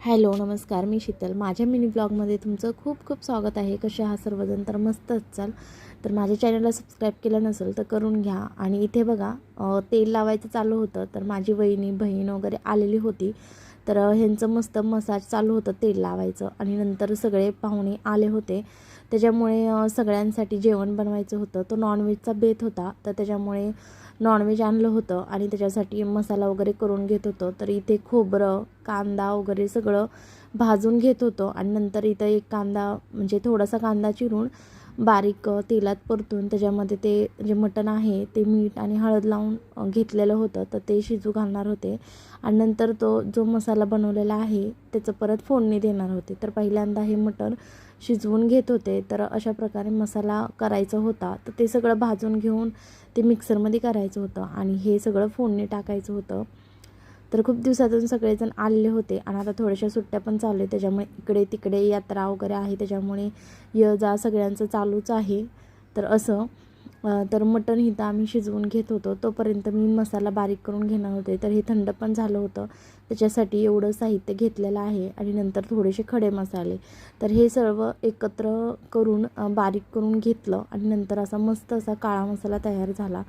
Hello नमस्कार. मी शीतल. माझ्या mini ब्लॉगमध्ये तुमचं खूप खूप स्वागत आहे. कसे हा सर्वजण? तर मस्त असाल तर माझ्या चॅनलला सबस्क्राईब केलं नसेल तर करून घ्या. आणि इथे बघा तेल लावायचं चालू होतं. तर माझी वहिनी बहीण वगैरे आलेली होती. तर ह्यांचं मस्त मसाज चालू होतं तेल लावायचं आणि नंतर सगळे पाहुणे आले होते. त्याच्यामुळे सगळ्यांसाठी जेवण बनवायचं होतं. तो नॉनव्हेजचा बेत होता. तर त्याच्यामुळे नॉनव्हेज आणलं होतं आणि त्याच्यासाठी मसाला वगैरे करून घेत होतो. तर इथे खोबरं कांदा वगैरे सगळं भाजून घेत होतो. आणि नंतर इथं एक कांदा म्हणजे थोडासा कांदा चिरून बारीक तेलात परतून त्याच्यामध्ये ते जे मटण आहे ते मीठ आणि हळद लावून घेतलेलं होतं तर ते शिजू घालणार होते. आणि नंतर तो जो मसाला बनवलेला आहे त्याचं परत फोडणी देणार होते. तर पहिल्यांदा हे मटण शिजवून घेत होते तर अशा प्रकारे मसाला करायचा होता. तर ते सगळं भाजून घेऊन ते मिक्सरमध्ये करायचं होतं आणि हे सगळं फोडणी टाकायचं होतं. तर खूप दिवसातून सगळेजण आलेले होते आणि आता थोड्याशा सुट्ट्या पण चालू आहे त्याच्यामुळे इकडे तिकडे यात्रा वगैरे आहे. त्याच्यामुळे य जा सगळ्यांचं चालूच आहे. तर असं तर मटण इथं आम्ही शिजवून घेत होतो. तोपर्यंत मी मसाला बारीक करून घेणार होते. तर हे थंड पण झालं होतं. त्याच्यासाठी एवढं साहित्य घेतलेलं आहे आणि नंतर थोडेसे खडे मसाले. तर हे सर्व एकत्र करून बारीक करून घेतलं आणि नंतर असा मस्त असा काळा मसाला तयार झाला.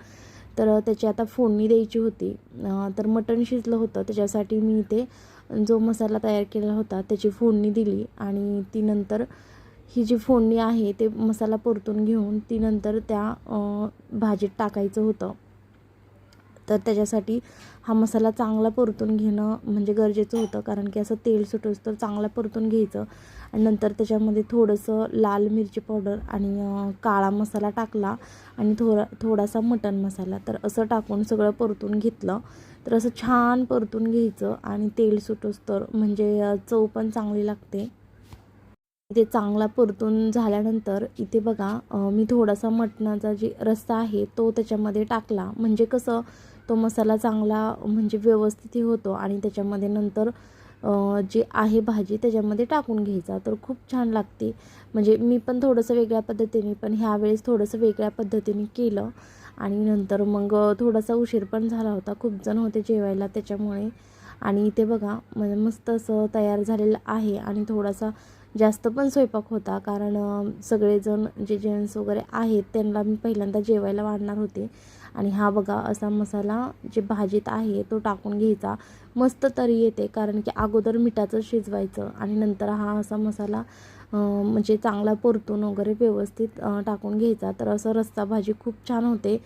तर त्याची आता फोडणी द्यायची होती. तर मटण शिजलं होतं. त्याच्यासाठी मी इथे जो मसाला तयार केला होता त्याची फोडणी दिली आणि ती नंतर ही जी फोडणी आहे ते मसाला परतून घेऊन ती नंतर त्या भाजीत टाकायचं होतं. तर त्याच्यासाठी हा मसाला चांगला परतून घेणं म्हणजे गरजेचं होतं. कारण की असं तेल सुटोस तर चांगला परतून घ्यायचं. आणि नंतर त्याच्यामध्ये थोडंसं लाल मिरची पावडर आणि काळा मसाला टाकला आणि थोडा थोडासा मटण मसाला. तर असं टाकून सगळं परतून घेतलं. तर असं छान परतून घ्यायचं आणि तेल सुटोस तर म्हणजे चव पण चांगली लागते. इथे चांगला परतून झाल्यानंतर इथे बघा मी थोडासा मटणाचा जे रस्सा आहे तो त्याच्यामध्ये टाकला. म्हणजे कसं तो मसाला चांगला म्हणजे व्यवस्थित हे होतो आणि त्याच्यामध्ये नंतर जे आहे भाजी त्याच्यामध्ये टाकून घ्यायचा. तर खूप छान लागते. म्हणजे मी पण थोडंसं वेगळ्या पद्धतीने पण ह्यावेळेस थोडंसं वेगळ्या पद्धतीने केलं. आणि नंतर मग थोडासा उशीर पण झाला होता. खूप जण होते जेवायला त्याच्यामुळे. आणि इथे बघा म्हणजे मस्त असं तयार झालेलं आहे आणि थोडासा जास्त पण स्वयंपाक होता कारण सगळेजण जे जेंट्स वगैरे आहेत त्यांना मी पहिल्यांदा जेवायला वाढणार होते. आणि हा बघा असा मसाला जे भाजीत आहे तो टाकून घ्यायचा. मस्त तरी येते कारण की अगोदर मिठाचं शिजवायचं आणि नंतर हा असा मसाला म्हणजे चांगला परतून वगैरे व्यवस्थित टाकून घ्यायचा. तर असं रस्सा भाजी खूप छान होते.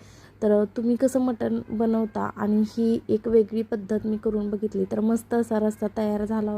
तर तुम्ही कसं मटण बनवता आणि ही एक वेगळी पद्धत मी करून बघितली तर मस्त असा रस्ता तयार झाला होता.